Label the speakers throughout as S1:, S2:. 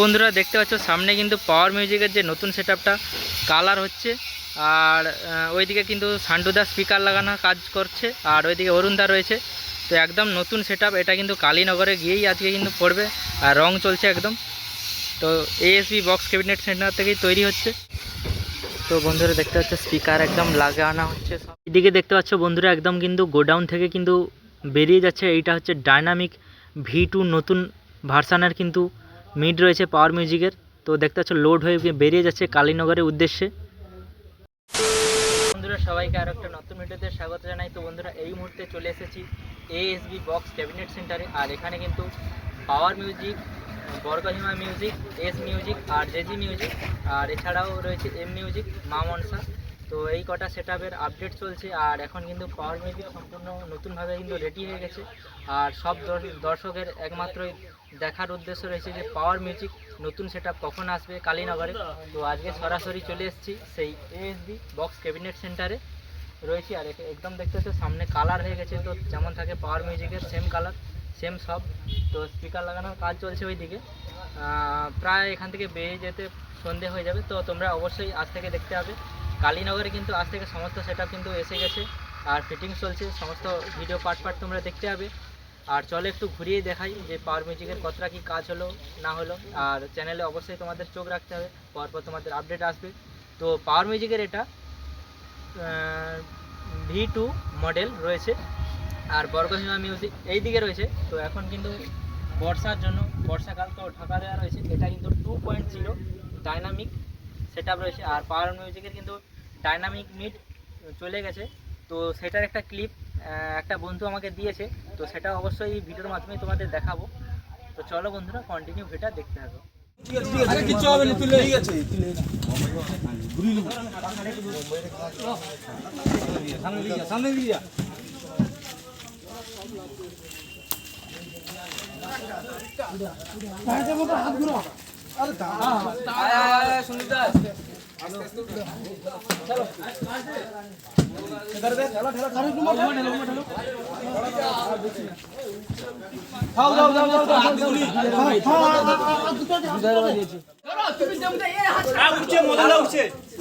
S1: বন্ধুরা দেখতে পাচ্ছ, সামনে কিন্তু পাওয়ার মিউজিকের যে নতুন সেট কালার হচ্ছে। আর ওইদিকে কিন্তু সান্ডুদা স্পিকার লাগানো কাজ করছে, আর ওইদিকে অরুণদা রয়েছে। তো একদম নতুন সেট এটা কিন্তু কালীনগরে গিয়েই আজকে কিন্তু পড়বে, আর রং চলছে একদম। তো এএসবি বক্স ক্যাবিনেট সেন্টার থেকেই তৈরি হচ্ছে। তো বন্ধুরা দেখতে পাচ্ছ স্পিকার একদম লাগানো হচ্ছে সব। এদিকে দেখতে পাচ্ছ বন্ধুরা, একদম কিন্তু গোডাউন থেকে কিন্তু বেরিয়ে যাচ্ছে। এইটা হচ্ছে ডাইনামিক ভি টু নতুন ভার্সানের কিন্তু মিড রয়েছে পাওয়ার মিউজিকের তো দেখতে পাচ্ছ লোড হয়ে বেরিয়ে যাচ্ছে কালীনগরের উদ্দেশ্যে। বন্ধুরা, সবাইকে আরও একটা নতুন ভিডিওতে স্বাগত জানাই। তো বন্ধুরা, এই মুহূর্তে চলে এসেছি এএসবি বক্স ক্যাবিনেট সেন্টারে আর এখানে কিন্তু পাওয়ার মিউজিক বর্গহিমা মিউজিক এস মিউজিক আর জেজি মিউজিক আর এছাড়াও রয়েছে এম মিউজিক মা মনসা। তো এই কটা সেট আপডেট চলছে আর এখন কিন্তু পাওয়ার মিউজিক সম্পূর্ণ নতুনভাবে কিন্তু রেডি হয়ে গেছে। আর সব দর্শ- দর্শকের একমাত্রই দেখার উদ্দেশ্য রয়েছে যে পাওয়ার মিউজিক নতুন সেট কখন আসবে কালীনগরে। তো আজকে সরাসরি চলে এসেছি সেই এএসডি বক্স ক্যাবিনেট সেন্টারে রয়েছি আর একে- একদম দেখতে তো সামনে কালার হয়ে গেছে তো যেমন থাকে পাওয়ার মিউজিকের সেম কালার সেম সব। তো স্পিকার লাগানোর কাজ চলছে ওইদিকে। প্রায় এখান থেকে বেরিয়ে যেতে সন্ধে হয়ে যাবে তো তোমরা অবশ্যই আজ থেকে দেখতে হবে। কালীনগরে কিন্তু আজ থেকে সমস্ত সেট কিন্তু এসে গেছে। আর ফিটিংস চলছে, সমস্ত ভিডিও পার্ট পার্ট তোমরা দেখতে পাবে। আর চলো একটু ঘুরিয়ে দেখাই যে পাওয়ার মিউজিকের কতটা কি কাজ হলো, না হলো। আর চ্যানেলে অবশ্যই তোমাদের চোখ রাখতে হবে পরপর তোমাদের আপডেট আসবে। তো পাওয়ার মিউজিকের এটা ভি টু মডেল রয়েছে। আর বর্গসীমা মিউজিক এই দিকে রয়েছে। তো এখন কিন্তু বর্ষার জন্য, বর্ষাকাল তো ঢাকা দেওয়া রয়েছে। এটা কিন্তু two point zero dynamic set রয়েছে। আর পাওয়ার মিউজিকের কিন্তু ডাইনামিক মিড চলে গেছে। তো সেটার একটা ক্লিপ একটা বন্ধু আমাকে দিয়েছে। তো সেটা অবশ্যই এই ভিডিওর মাধ্যমে তোমাদের দেখাবো। তো চলো বন্ধুরা কন্টিনিউ ভিডিওটা দেখতে থাকো।
S2: আরে হবে না তুলে ঠিক আছে। তুলে সামনে দিয়ে যা, সামনে দিয়ে যা। খাও, যাও, যাও, যাও, যাও,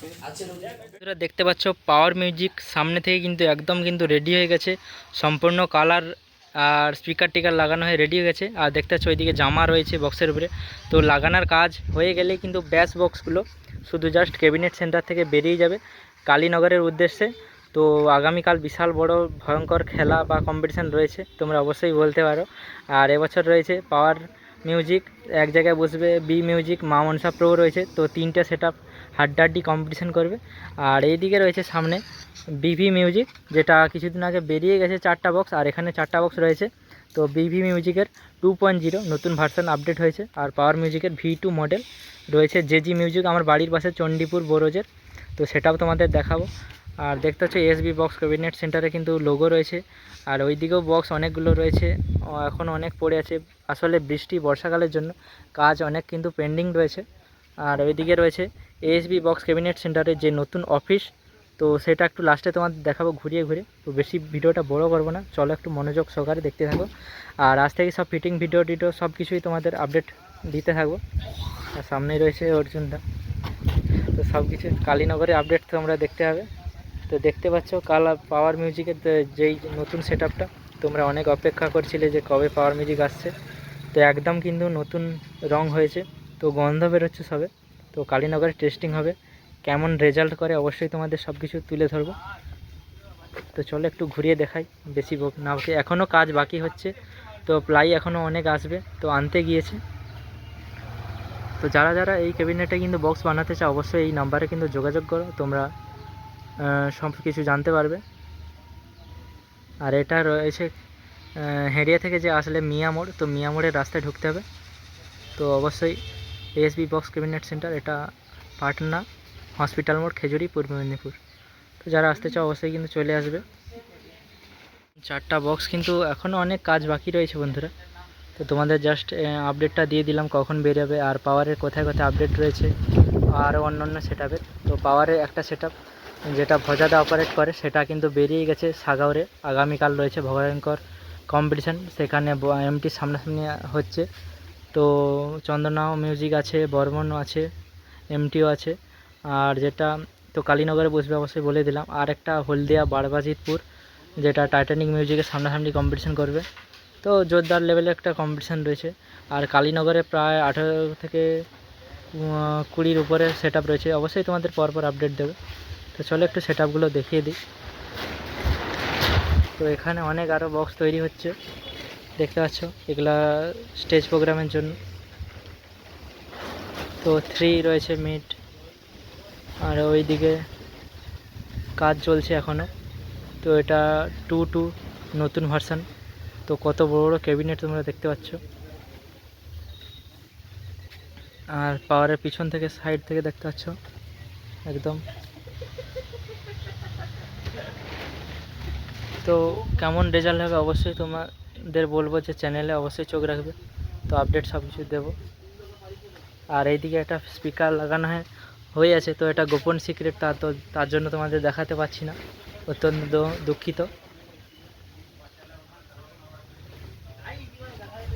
S1: বন্ধুরা দেখতে পাচ্ছ পাওয়ার মিউজিক সামনে থেকে কিন্তু একদম কিন্তু রেডি হয়ে গেছে। সম্পূর্ণ কালার আর স্পিকার টিকার লাগানো হয়ে রেডি হয়ে গেছে। আর দেখতে পাচ্ছ, ওইদিকে জামা রয়েছে বক্সের উপরে। তো লাগানোর কাজ হয়ে গেলে কিন্তু ব্যাস বক্সগুলো শুধু জাস্ট ক্যাবিনেট সেন্টার থেকে বেরিয়ে যাবে কালীনগরের উদ্দেশ্যে। তো আগামীকাল বিশাল বড় ভয়ঙ্কর খেলা বা কম্পিটিশান রয়েছে, তোমরা অবশ্যই বলতে পারো। আর এবছর রয়েছে পাওয়ার মিউজিক এক জায়গায় বসবে বি মিউজিক মা মনসা প্রো রয়েছে। তো তিনটে সেট হাড্ডাহাড্ডি কম্পিটিশন করবে। আর এইদিকে রয়েছে সামনে বিভি মিউজিক যেটা কিছুদিন আগে বেরিয়ে গেছে চারটা বক্স আর এখানে চারটা বক্স রয়েছে। তো বিভি মিউজিকের টু পয়েন্ট জিরো নতুন ভার্সন আপডেট হয়েছে। আর পাওয়ার মিউজিকের ভি টু মডেল রয়েছে জেজি মিউজিক আমার বাড়ির পাশে চণ্ডীপুর বোরোজের তো সেটাও তোমাদের দেখাবো। আর দেখতে হচ্ছে এসবি বক্স ক্যাবিনেট সেন্টারে কিন্তু লোগো রয়েছে। আর ওইদিকেও বক্স অনেকগুলো রয়েছে। এখন অনেক পড়ে আছে। আসলে বৃষ্টি বর্ষাকালের জন্য। কাজ অনেক কিন্তু পেন্ডিং রয়েছে। আর ওইদিকে রয়েছে এএসবি বক্স ক্যাবিনেট সেন্টারের যে নতুন অফিস তো সেটা একটু লাস্টে তোমাদের দেখাবো ঘুরিয়ে ঘুরে তো বেশি ভিডিওটা বড় করব না, চলো একটু মনোযোগ সহকারে দেখতে থাকো। আর আজ থেকে সব ফিটিং ভিডিও টিডিও সব কিছুই তোমাদের আপডেট দিতে থাকব আর সামনেই রয়েছে অর্জুনদা তো সব কিছু কালীনগরের আপডেট তোমরা দেখতে হবে তো দেখতে পাচ্ছ কালা পাওয়ার মিউজিকের যেই নতুন সেট তোমরা অনেক অপেক্ষা করছিলে যে কবে পাওয়ার মিউজিক আসছে। তো একদম কিন্তু নতুন রং হয়েছে। তো গন্ধ বেরোচ্ছে সবে। তো কালীনগরে টেস্টিং হবে। কেমন রেজাল্ট করে অবশ্যই তোমাদের সব কিছু তুলে ধরবো। তো চলো একটু ঘুরিয়ে দেখাই, বেশি না এখনও কাজ বাকি হচ্ছে। তো প্লাই এখনও অনেক আসবে, তো আনতে গিয়েছে। তো যারা যারা এই ক্যাবিনেটে কিন্তু বক্স বানাতে চাও, অবশ্যই এই নাম্বারে কিন্তু যোগাযোগ করো, তোমরা সব কিছু জানতে পারবে। আর এটা রয়েছে হেরিয়া থেকে যে আসলে মিয়া মোড়, তো মিয়া মোড়ের রাস্তায় ঢুকতে হবে। তো অবশ্যই এএসবি বক্স ক্যাবিনেট সেন্টার এটা পাটনা হসপিটাল মোড়, খেজুরি, পূর্ব মেদিনীপুর। তো যারা আসতে চাও, অবশ্যই কিন্তু চলে আসবে। চারটা বক্স কিন্তু এখনও অনেক কাজ বাকি রয়েছে বন্ধুরা। তো তোমাদের জাস্ট আপডেটটা দিয়ে দিলাম কখন বেরোবে আর পাওয়ারের কোথায় কোথায় আপডেট রয়েছে আর অন্য অন্য সেট তো পাওয়ারের একটা সেট যেটা ভজাদা অপারেট করে, সেটা কিন্তু বেরিয়ে গেছে সাগাওরে আগামীকাল রয়েছে ভয়ঙ্কর কম্পিটিশান সেখানে এমটি সামনাসামনি হচ্ছে। তো চন্দনাও মিউজিক আছে, বর্মনও আছে, এমটিও আছে। আর যেটা, তো কালীনগরে বসবে অবশ্যই বলে দিলাম। আর একটা হলদিয়া বারবাজিতপুর, যেটা টাইটানিক মিউজিকের সামনাসামনি কম্পিটিশান করবে। তো জোরদার লেভেলে একটা কম্পিটিশান রয়েছে। আর কালীনগরে প্রায় আঠেরো থেকে কুড়ির উপরে সেট রয়েছে। অবশ্যই তোমাদের পরপর আপডেট দেবে। তো চলো একটু সেট দেখিয়ে দিই। তো এখানে অনেক আরও বক্স তৈরি হচ্ছে। দেখতে পাচ্ছ? এগুলা স্টেজ প্রোগ্রামের জন্য। তো থ্রি রয়েছে মিড আর ওইদিকে কাজ চলছে এখনও তো এটা টু টু নতুন ভার্সান তো কত বড় বড় ক্যাবিনেট তোমরা দেখতে পাচ্ছ? আর পাওয়ারের পিছন থেকে সাইড থেকে দেখতে পাচ্ছ? একদম। তো কেমন রেজাল্ট হবে? অবশ্যই তোমাদের বলব যে চ্যানেলে অবশ্যই চোখ রাখবে। তো আপডেট সব কিছু দেবো। আর এইদিকে একটা স্পিকার লাগানো হয়, হয়ে আছে। তো এটা গোপন সিক্রেট তা তো তার জন্য তোমাদের দেখাতে পারছি না। অত্যন্ত দুঃখিত।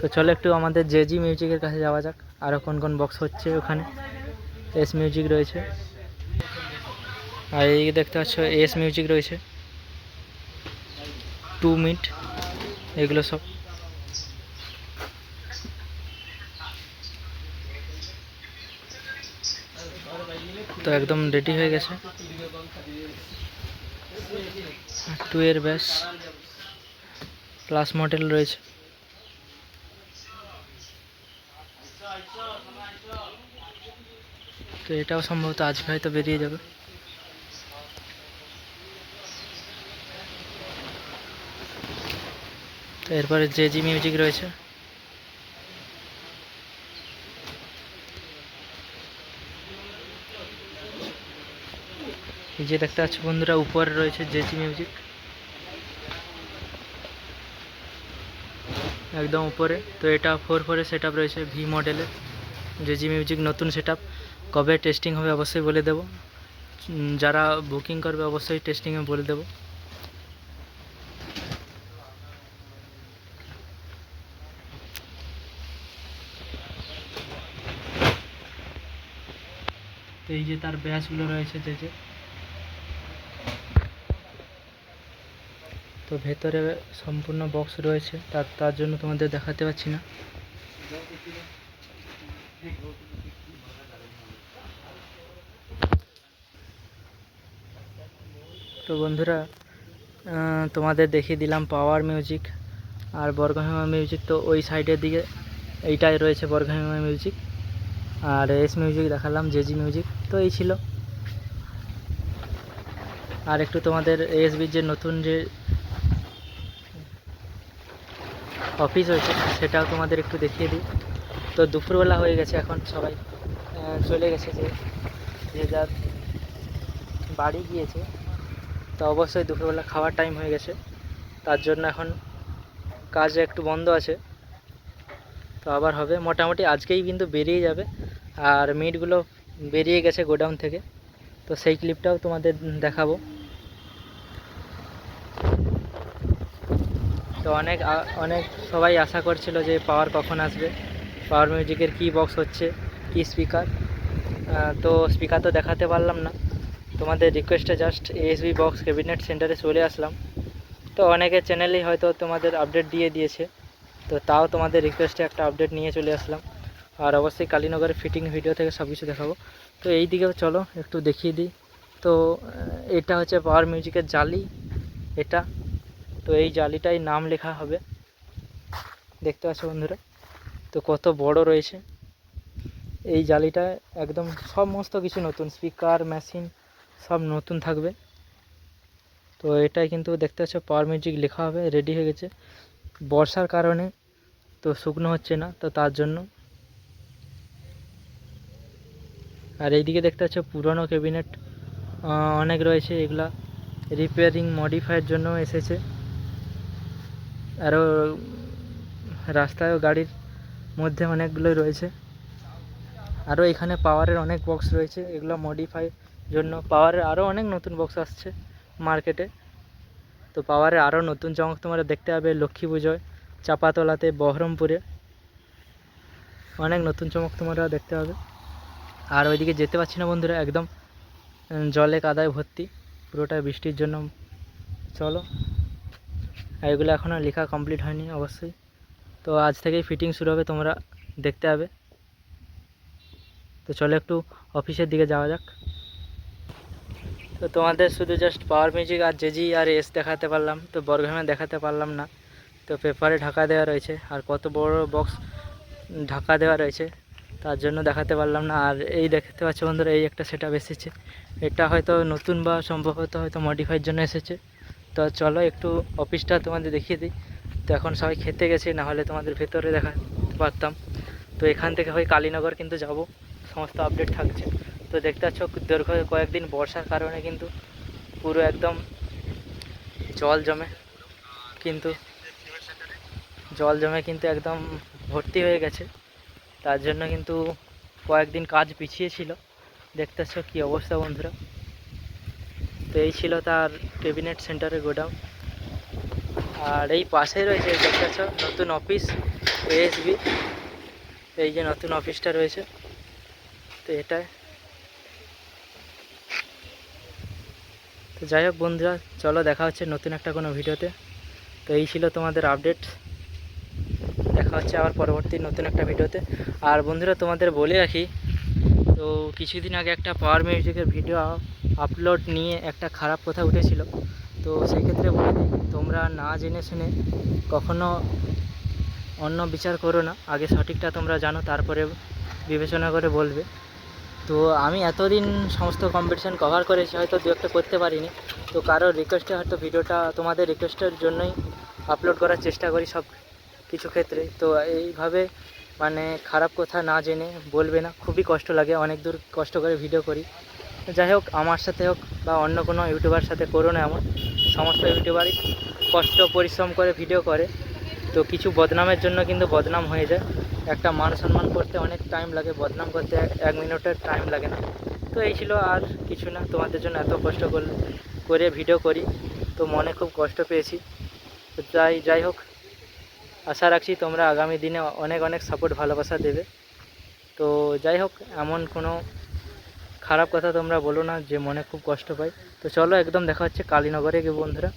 S1: তো চলো একটু আমাদের জেজি মিউজিকের কাছে যাওয়া যাক। আরও কোন কোন বক্স হচ্ছে ওখানে। এস মিউজিক রয়েছে। আর এইদিকে দেখতে পাচ্ছ এস মিউজিক রয়েছে। টু মিট এগুলো সব তো একদম রেডি হয়ে গেছে টু এর ব্যাস প্লাস মডেল রয়েছে তো এটাও সম্ভবত আজকে হয়তো বেরিয়ে যাবে এরপরে জে জি মিউজিক রয়েছে। এই যে দেখতে পাচ্ছ বন্ধুরা, উপরে রয়েছে জেজি মিউজিক। একদম উপরে। তো এটা ফোর ফোরে সেট রয়েছে ভি মডেলের জেজি মিউজিক নতুন সেট কবে টেস্টিং হবে অবশ্যই বলে দেবো। যারা বুকিং করবে অবশ্যই টেস্টিংয়ে বলে দেবো। এই যে তার ব্যাসগুলো রয়েছে যে যে। তো ভেতরে সম্পূর্ণ বক্স রয়েছে, তার তার জন্য তোমাদের দেখাতে পাচ্ছি না। তো বন্ধুরা তোমাদের দেখিয়ে দিলাম পাওয়ার মিউজিক আর বর্গহিমা মিউজিক তো ওই সাইডের দিকে এইটাই রয়েছে বর্গহিমা মিউজিক আর এস মিউজিক দেখালাম জেজি মিউজিক তো এই ছিল। আর একটু তোমাদের এসবির যে নতুন যে অফিস হয়েছে, সেটাও তোমাদের একটু দেখিয়ে দিই। তো দুপুরবেলা হয়ে গেছে এখন সবাই চলে গেছে যে যে যার বাড়ি গিয়েছে। তো অবশ্যই দুপুরবেলা খাওয়ার টাইম হয়ে গেছে। তার জন্য এখন কাজ একটু বন্ধ আছে। তো আবার হবে। মোটামুটি আজকেই কিন্তু বেরিয়ে যাবে। আর মিটগুলো বেরিয়ে গেছে গোডাউন থেকে। তো সেই ক্লিপটাও তোমাদের দেখাবো। তো অনেক অনেক সবাই আশা করছিল যে পাওয়ার কখন আসবে, পাওয়ার মিউজিকের কী বক্স হচ্ছে, কী স্পিকার তো স্পিকার তো দেখাতে পারলাম না। তোমাদের রিকোয়েস্টে জাস্ট এসবি বক্স ক্যাবিনেট সেন্টারে চলে আসলাম। তো অনেকের চ্যানেলেই হয়তো তোমাদের আপডেট দিয়ে দিয়েছে। তো তাও তোমাদের রিকোয়েস্টে একটা আপডেট নিয়ে চলে আসলাম। আর অবশ্যই কালীনগরের ফিটিং ভিডিও থেকে সব কিছু দেখাবো। তো এই দিকেও চলো, একটু দেখিয়ে দিই। তো এটা হচ্ছে পাওয়ার মিউজিকের জালি, এটা। তো এই জালিটাই নাম লেখা হবে। দেখতে পাচ্ছ বন্ধুরা? তো কত বড় রয়েছে। এই জালিটা একদম সমস্ত কিছু নতুন স্পিকার মেশিন সব নতুন থাকবে। তো এটাই কিন্তু দেখতে পাচ্ছ পাওয়ার মিউজিক লেখা হবে রেডি হয়ে গেছে। বর্ষার কারণে তো শুকনো হচ্ছে না, তো তার জন্য আর এইদিকে দেখতে পাচ্ছ পুরনো ক্যাবিনেট অনেক রয়েছে, এগুলা রিপেয়ারিং মডিফাইয়ের জন্য এসেছে। আরও রাস্তায়ও গাড়ির মধ্যে অনেকগুলোই রয়েছে। আরও এখানে পাওয়ারের অনেক বক্স রয়েছে, এগুলো মডিফাই জন্য পাওয়ারের আরও অনেক নতুন বক্স আসছে মার্কেটে তো পাওয়ারের আরও নতুন চমক তোমরা দেখতে পাবে লক্ষ্মী পুজোয়, চাপাতলাতে, বহরমপুরে। অনেক নতুন চমক তোমরা দেখতে পাবে। আর ওইদিকে যেতে পারছি না বন্ধুরা, একদম জলে কাদায় ভর্তি, পুরোটা বৃষ্টির জন্য। চলো, এগুলো এখনও লেখা কমপ্লিট হয়নি, অবশ্যই। তো আজ থেকেই ফিটিং শুরু হবে, তোমরা দেখতে হবে তো চলো একটু অফিসের দিকে যাওয়া যাক। তো তোমাদের শুধু জাস্ট পাওয়ার মিউজিক আর জেজি আর এস দেখাতে পারলাম, তো বর্গহামে দেখাতে পারলাম না। তো পেপারে ঢাকা দেওয়া রয়েছে, আর কত বড় বক্স ঢাকা দেওয়া রয়েছে। তার জন্য দেখাতে পারলাম না। আর এই দেখতে পাচ্ছ বন্ধুরা, এই একটা সেট এসেছে। এটা হয়তো নতুন বা সম্ভবত হয়তো মডিফাইয়ের জন্য এসেছে। তো চলো একটু অফিসটা তোমাদের দেখিয়ে দিই। তো এখন সবাই খেতে গেছে, না হলে তোমাদের ভেতরে দেখাতে পারতাম। তো এখান থেকে হয় কালীনগর কিন্তু যাব। সমস্ত আপডেট থাকছে। তো দেখতে পাচ্ছ, দীর্ঘ কয়েকদিন বর্ষার কারণে কিন্তু পুরো একদম জল জমে। কিন্তু জল জমে কিন্তু একদম ভর্তি হয়ে গেছে। তার জন্য কিন্তু কয়েকদিন কাজ পিছিয়ে ছিল। দেখতেছ কি অবস্থা বন্ধুরা। তো এই ছিল তার ক্যাবিনেট সেন্টারের গোডাউন। আর এই পাশেই রয়েছে, দেখতেছ, নতুন অফিস এএসবি এই যে নতুন অফিসটা রয়েছে, তো এটাই তো যাই হোক বন্ধুরা, চলো দেখা হচ্ছে নতুন একটা কোনো ভিডিওতে তো। এই ছিল তোমাদের আপডেট দেখা হচ্ছে আবার পরবর্তী নতুন একটা ভিডিওতে। আর বন্ধুরা, তোমাদের বলে রাখি, তো কিছুদিন আগে একটা পাওয়ার মিউজিকের ভিডিও আপলোড নিয়ে একটা খারাপ কথা উঠেছিল। তো সেই ক্ষেত্রে বলে দিই, তোমরা না জেনে শুনে কখনো অন্য বিচার করো না। আগে সঠিকটা তোমরা জানো, তারপরে বিবেচনা করে বলবে। তো আমি এতদিন সমস্ত কম্পিটিশান কভার করেছি, হয়তো দু একটা করতে পারিনি। তো কারোর রিকোয়েস্টে হয়তো ভিডিওটা তোমাদের রিকোয়েস্টের জন্যই আপলোড করার চেষ্টা করি, সব কিছু ক্ষেত্রে। তো এইভাবে মানে খারাপ কথা না জেনে বলবে না। খুবই কষ্ট লাগে, অনেক দূর কষ্ট করে ভিডিও করি। যাই হোক, আমার সাথে হোক বা অন্য কোনো ইউটিউবার সাথে, করো না এমন। সমস্ত ইউটিউবারই কষ্ট, পরিশ্রম করে ভিডিও করে। তো কিছু বদনামের জন্য কিন্তু বদনাম হয়ে যায়। একটা মান সম্মান করতে অনেক টাইম লাগে, বদনাম করতে এক- মিনিটের টাইম লাগে না। তো এই ছিল আর কিছু না, তোমাদের জন্য এত কষ্ট করে ভিডিও করি। তো মনে খুব কষ্ট পেয়েছি। যাই যাই হোক। আশা রাখছি তোমরা আগামী দিনে অনেক অনেক সাপোর্ট ভালোবাসা দেবে। তো যাই হোক, এমন কোনো খারাপ কথা তোমরা বলো না যে মনে খুব কষ্ট পাই তো চলো একদম দেখা হচ্ছে কালীনগরে গিয়ে বন্ধুরা।